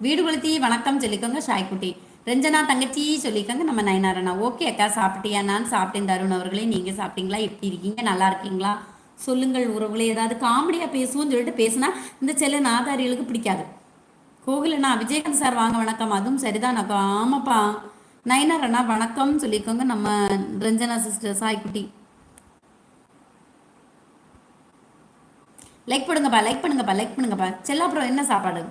வீடு கொளுத்தி வணக்கம் சொல்லிக்கோங்க ஷாய்குட்டி ரஞ்சனா தங்கச்சி சொல்லிக்கோங்க நம்ம நயனாரண்ணா. ஓகே அக்கா சாப்பிட்டியா? நான் சாப்பிட்டேன் தருண் அவர்களே. நீங்கள் சாப்பிட்டீங்களா? எப்படி இருக்கீங்க? நல்லா இருக்கீங்களா? சொல்லுங்கள் உறவுகளே. ஏதாவது காமெடியாக பேசுவோம்னு சொல்லிட்டு பேசுனா இந்த செல்ல நாதாரிகளுக்கு பிடிக்காது. கோகுலண்ணா விஜயகாந்த் சார் வாங்க வணக்கம். அதுவும் சரிதான் அக்கா. ஆமாப்பா. நயனாரண்ணா வணக்கம் சொல்லிக்கோங்க நம்ம ரஞ்சனா சிஸ்டர் சாய்குட்டி லைக் பண்ணுங்கப்பா லைக் பண்ணுங்கப்பா லைக் பண்ணுங்கப்பா. செல்ல அப்புறம் என்ன சாப்பாடு?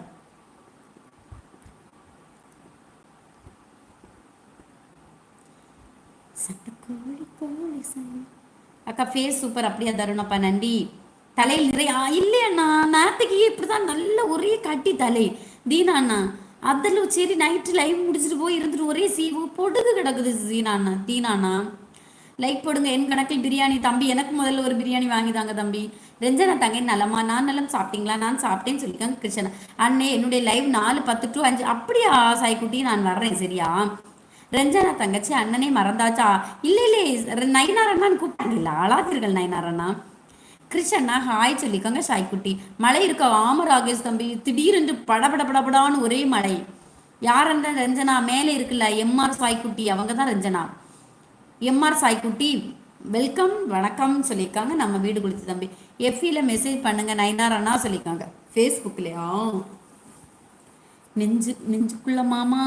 அக்கா ஃபேஸ் சூப்பர் அப்படியா தருணப்பா நன்றி. தலையில் நிறைய இல்லையண்ணா நேரத்துக்கு இப்படிதான் நல்ல ஒரே கட்டி தலை. தீனா அண்ணா அதில் சரி நைட்டு லைவ் முடிச்சுட்டு போய் இருந்துட்டு ஒரே சீவு பொடுகு கிடக்குது சீனாண்ணா தீனாண்ணா லைக் போடுங்க. என் கணக்கில் பிரியாணி தம்பி எனக்கு முதல்ல ஒரு பிரியாணி வாங்கி தாங்க தம்பி. ரஞ்சனா தங்கை நலமா நான் நலம் சாப்பிட்டீங்களா? நான் சாப்பிட்டேன்னு சொல்லிக்காங்க கிருஷ்ணன். அண்ணே என்னுடைய லைவ் நாலு பத்து டு அஞ்சு. அப்படியா சாய்க்குட்டி நான் வர்றேன் சரியா? ரஞ்சனா தங்கச்சி அண்ணனே மறந்தாச்சா? இல்லை இல்லை. நயனாரண்ணான்னு கூப்பிட்டாங்க ஆளாதீர்கள் அழாதீர்கள் நயனாரண்ணா. கிருஷ்ணா ஹாய் சொல்லிக்கோங்க சாய்க்குட்டி. மழை இருக்க? ஆம ராகேஷ் தம்பி. திடீரென்று படபட படபடான்னு ஒரே மழை. யார் அந்த ரஞ்சனா? மேலே இருக்குல்ல எம்ஆர் சாய்க்குட்டி. அவங்க தான் ரஞ்சனா. எம்ஆர் சாய்க்குட்டி வெல்கம் வணக்கம் சொல்லியிருக்காங்க. நம்ம வீடு குளிச்சு தம்பி. எஃபியில் மெசேஜ் பண்ணுங்க நைனார் அண்ணா சொல்லியிருக்காங்க ஃபேஸ்புக்லையா நெஞ்சு நெஞ்சுக்குள்ள மாமா.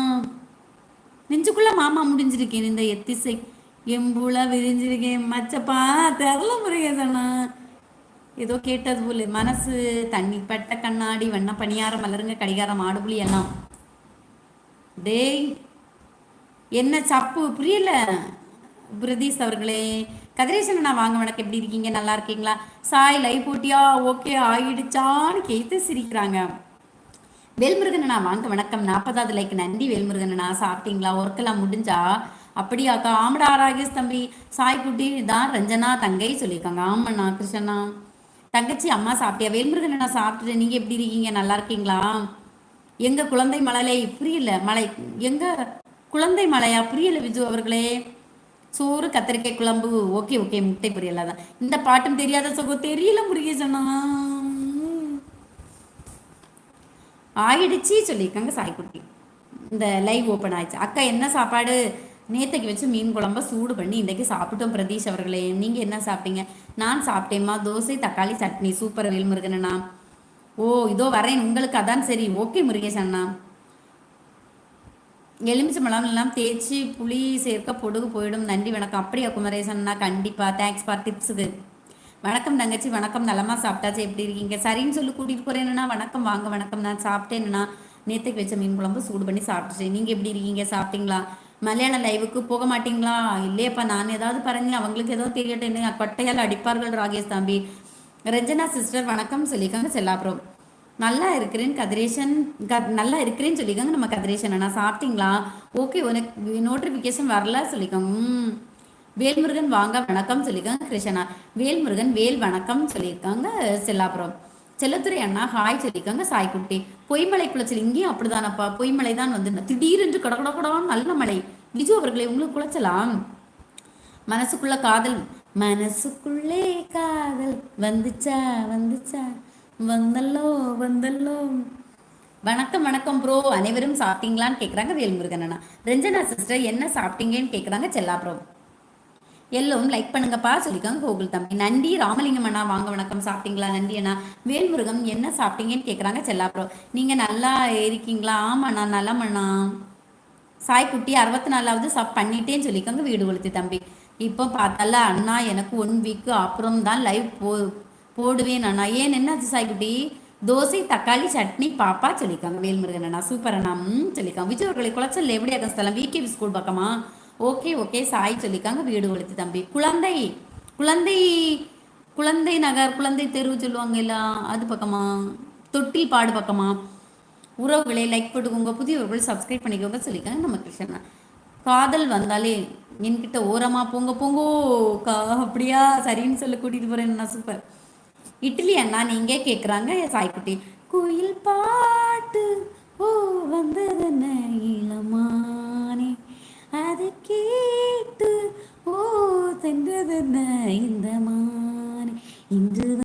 நெஞ்சுக்குள்ள மாமா முடிஞ்சிருக்கேன் இந்த எத்திசை. எம்புல விரிஞ்சிருக்கேன் மச்சப்பா தெரில முருகேசனா ஏதோ கேட்டது போல மனசு தண்ணி பட்ட கண்ணாடி வண்ண பணியாரம் மலருங்க கடிகாரம் ஆடுபுலி எல்லாம். டேய் என்ன சப்பு புரியல? பிரதீஷ் அவர்களே கதிரேசன் நான் வாங்க வணக்கம். எப்படி இருக்கீங்க? நல்லா இருக்கீங்களா? சாய் லைவ் போட்டியா? ஓகே ஆயிடுச்சான்னு கேட்டு சிரிக்கிறாங்க. வேல்முருகனா வாங்க வணக்கம். நாற்பதாவது லைக் நன்றி வேல்முருகனா சாப்பிட்டீங்களா? ஒர்க்கெல்லாம் முடிஞ்சா? அப்படியாக்கா? ஆமடா ராகேஷ் தம்பி. சாய்க்குட்டி தான் ரஞ்சனா தங்கை சொல்லியிருக்காங்க. ஆமாண்ணா கிருஷ்ணா தங்கச்சி அம்மா சாப்பிட்டியா? வேல்முருகனா சாப்பிட்டுட்டு நீங்கள் எப்படி இருக்கீங்க? நல்லா இருக்கீங்களா? எங்க குழந்தை மலையிலே புரியல. மலை எங்க குழந்தை மலையா? புரியல விஜு அவர்களே. சோறு கத்திரிக்காய் குழம்பு. ஓகே ஓகே முட்டை புரியலாதான் இந்த பாட்டும் தெரியாத சுகம் தெரியல முருகேசனா ஆயிடுச்சு சொல்லியிருக்காங்க சாய்க்குட்டி. இந்த லைவ் ஓப்பன் ஆயிடுச்சு. அக்கா என்ன சாப்பாடு? நேத்தைக்கு வச்சு மீன் குழம்ப சூடு பண்ணி இன்றைக்கி சாப்பிட்டோம் பிரதீஷ் அவர்களே. நீங்கள் என்ன சாப்பிட்டீங்க? நான் சாப்பிட்டேம்மா. தோசை தக்காளி சட்னி. சூப்பர் வேல் ஓ இதோ வரேன். உங்களுக்கு அதான் சரி. ஓகே முருகேஷ் அண்ணா. எலுமிச்சை எல்லாம் தேய்ச்சி புளி சேர்க்க பொடுகு போயிடும். நன்றி வணக்கம். அப்படியா குமரேசன் அண்ணா? கண்டிப்பாக தேங்க்ஸ் ஃபார் டிப்ஸுக்கு வணக்கம் தங்கச்சி வணக்கம். நலமா சாப்பிட்டாச்சு. எப்படி இருக்கீங்க? சரின்னு சொல்லி கூட்டிகிட்டு போகிறேன்னா வணக்கம். வாங்க வணக்கம். நான் சாப்பிட்டேன்னா நேற்றுக்கு வச்ச மீன் குழம்பு சூடு பண்ணி சாப்பிட்டுச்சு. நீங்கள் எப்படி இருக்கீங்க? சாப்பிட்டீங்களா? மலையாள லைவுக்கு போக மாட்டீங்களா? இல்லையப்பா. நான் ஏதாவது பாருங்க. அவங்களுக்கு ஏதோ தெரியட்டேன்னு கொட்டையால் அடிப்பார்கள் ராகேஷ் தம்பி. ரஞ்சனா சிஸ்டர் வணக்கம் சொல்லிக்காங்க செல்லாப்புறம் நல்லா இருக்கிறேன் கதிரேஷன் க நல்லா இருக்கிறேன்னு சொல்லிக்கோங்க நம்ம கதிரேஷன் அண்ணா. சாப்பிட்டீங்களா? ஓகே உனக்கு நோட்டிஃபிகேஷன் வரல சொல்லிக்கோங்க. ம். வேல்முருகன் வாங்க வணக்கம் சொல்லியிருக்காங்க கிருஷ்ணா வேல்முருகன் வேல் வணக்கம் சொல்லியிருக்காங்க செல்லாபுரம். செல்லத்துறை அண்ணா ஹாய் சொல்லியிருக்காங்க சாய்க்குட்டி பொய்மலை குளச்சல் இங்கேயும் அப்படிதானப்பா? பொய்மலை தான் வந்து திடீரென்று கடகடகடான்னு நல்ல மழை. விஜு அவர்களை உங்களுக்கு குளச்சலாம்? மனசுக்குள்ள காதல் மனசுக்குள்ளே காதல். வந்துச்சா வந்துச்சா? வந்தல்லோ வந்தல்லோ? வணக்கம் வணக்கம் ப்ரோ அனைவரும் சாப்பிட்டீங்களான்னு கேட்குறாங்க வேல்முருகன் அண்ணா. ரஞ்சனா சிஸ்டர் என்ன சாப்பிட்டீங்கன்னு கேட்குறாங்க செல்லா ப்ரோ எல்லோரும் லைக் பண்ணுங்கப்பா. சொல்லிக்கோங்க கோகுல் தம்பி. நன்றி. ராமலிங்கம் அண்ணா வாங்க வணக்கம். சாப்பிட்டீங்களா? நன்றி அண்ணா. வேல்முருகம் என்ன சாப்பிட்டீங்கன்னு கேட்குறாங்க செல்லாப்புறம் நீங்கள் நல்லா இருக்கீங்களா? ஆமாண்ணா நல்லமண்ணா சாய்க்குட்டி அறுபத்தி நாலாவது சாப் பண்ணிட்டேன்னு சொல்லிக்கோங்க வீடு கொளுத்தி தம்பி. இப்போ பார்த்தால அண்ணா எனக்கு ஒன் வீக்கு அப்புறம் தான் லைவ் போ போடுவேன் அண்ணா. ஏன் என்னாச்சு சாய்க்குட்டி? தோசை தக்காளி சட்னி பாப்பா சொல்லிக்காங்க. வேல்முருகன் அண்ணா சூப்பர் அண்ணா. சொல்லிக்காங்க. விஜய் அவர்களை குளச்சல் எப்படி ஸ்தலம்? விகே ஸ்கூல் பக்கமா? ஓகே ஓகே சாய் சொல்லிக்காங்க வீடு ஒழித்து தம்பி. குழந்தை குழந்தை குழந்தை நகர் குழந்தை தெருவு சொல்லுவாங்க இல்ல அது பக்கமா? தொட்டில் பாடு பக்கமா? உறவுகளை லைக் போட்டுக்கோங்க புதியவர்கள் சப்ஸ்கிரைப் பண்ணிக்கோங்க சொல்லிக்காங்க நம்ம கிருஷ்ணா காதல் வந்தாலே என்கிட்ட ஓரமா போங்க போங்கோ கா அப்படியா? சரின்னு சொல்லி கூட்டிட்டு போறேன் சூப்பர் இட்லி அண்ணா நீங்க கேக்குறாங்க சாய்க்குட்டி. குயில் பாட்டு ஓ வந்ததுன்னு?